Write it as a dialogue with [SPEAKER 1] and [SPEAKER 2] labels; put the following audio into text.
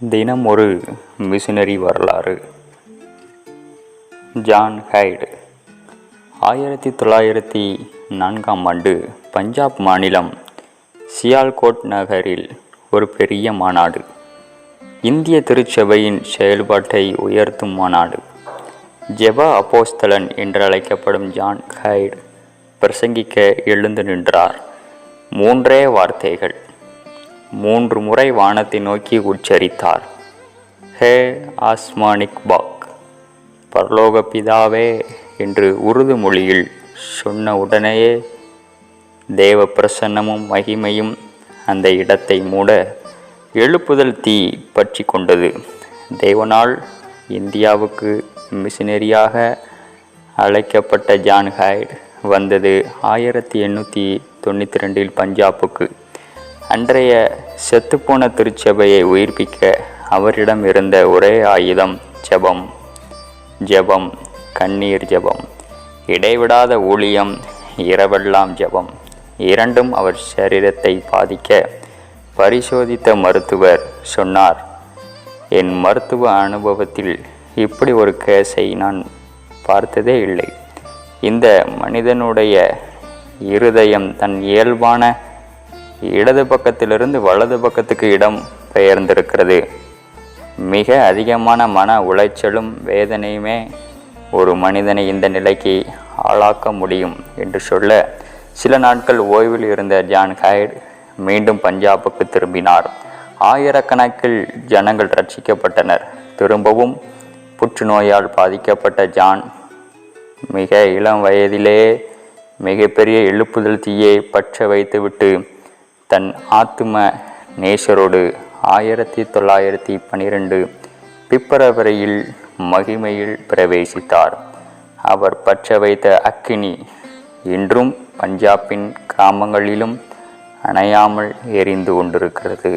[SPEAKER 1] தினம் ஒரு மிஷினரி வரலாறு. ஜான் ஹைடு ஆயிரத்தி தொள்ளாயிரத்தி நான்காம் ஆண்டு பஞ்சாப் மாநிலம் சியால்கோட் நகரில் ஒரு பெரிய மாநாடு. இந்திய திருச்சபையின் செயல்பாட்டை உயர்த்தும் மாநாடு. ஜெப அப்போஸ்தலன் என்று அழைக்கப்படும் ஜான் ஹைடு பிரசங்கிக்க எழுந்து நின்றார். மூன்றே வார்த்தைகள். மூன்று முறை வானத்தை நோக்கி உச்சரித்தார். ஹே ஆஸ்மானிக் பாக் பரலோக பிதாவே என்று உருது மொழியில் சொன்ன உடனேயே தேவ பிரசன்னமும் மகிமையும் அந்த இடத்தை மூட எழுப்புதல் தீ பற்றி கொண்டது. தேவனால் இந்தியாவுக்கு மிஷினரியாக அழைக்கப்பட்ட ஜான் ஹைட் வந்தது ஆயிரத்தி எண்ணூற்றி தொண்ணூற்றி ரெண்டில் பஞ்சாபுக்கு. அன்றைய செத்துப்போன திருச்சபையை உயிர்ப்பிக்க அவரிடம் இருந்த ஒரே ஆயுதம் ஜெபம். ஜெபம் கண்ணீர் ஜெபம். இடைவிடாத ஊழியம் இரவெல்லாம் ஜெபம். இரண்டும் அவர் சரீரத்தை பாதிக்க பரிசோதித்த மருத்துவர் சொன்னார் என் மருத்துவ அனுபவத்தில் இப்படி ஒரு கேஸை நான் பார்த்ததே இல்லை. இந்த மனிதனுடைய இருதயம் தன் இயல்பான இடது பக்கத்திலிருந்து வலது பக்கத்துக்கு இடம் பெயர்ந்திருக்கிறது. மிக அதிகமான மன உளைச்சலும் வேதனையுமே ஒரு மனிதனை இந்த நிலைக்கு ஆளாக்க முடியும் என்று சொல்ல சில நாட்கள் ஓய்வில் இருந்த ஜான் ஹைட் மீண்டும் பஞ்சாபுக்கு திரும்பினார். ஆயிரக்கணக்கில் ஜனங்கள் ரட்சிக்கப்பட்டனர். திரும்பவும் புற்றுநோயால் பாதிக்கப்பட்ட ஜான் மிக இளம் வயதிலே மிகப்பெரிய எழுப்புதல் தீயை பற்ற வைத்துவிட்டு தன் ஆத்தும நேசரோடு ஆயிரத்தி தொள்ளாயிரத்தி பனிரெண்டு பிப்ரவரியில் மகிமையில் பிரவேசித்தார். அவர் பற்ற வைத்த அக்கினி இன்றும் பஞ்சாபின் கிராமங்களிலும் அணையாமல் எரிந்து கொண்டிருக்கிறது.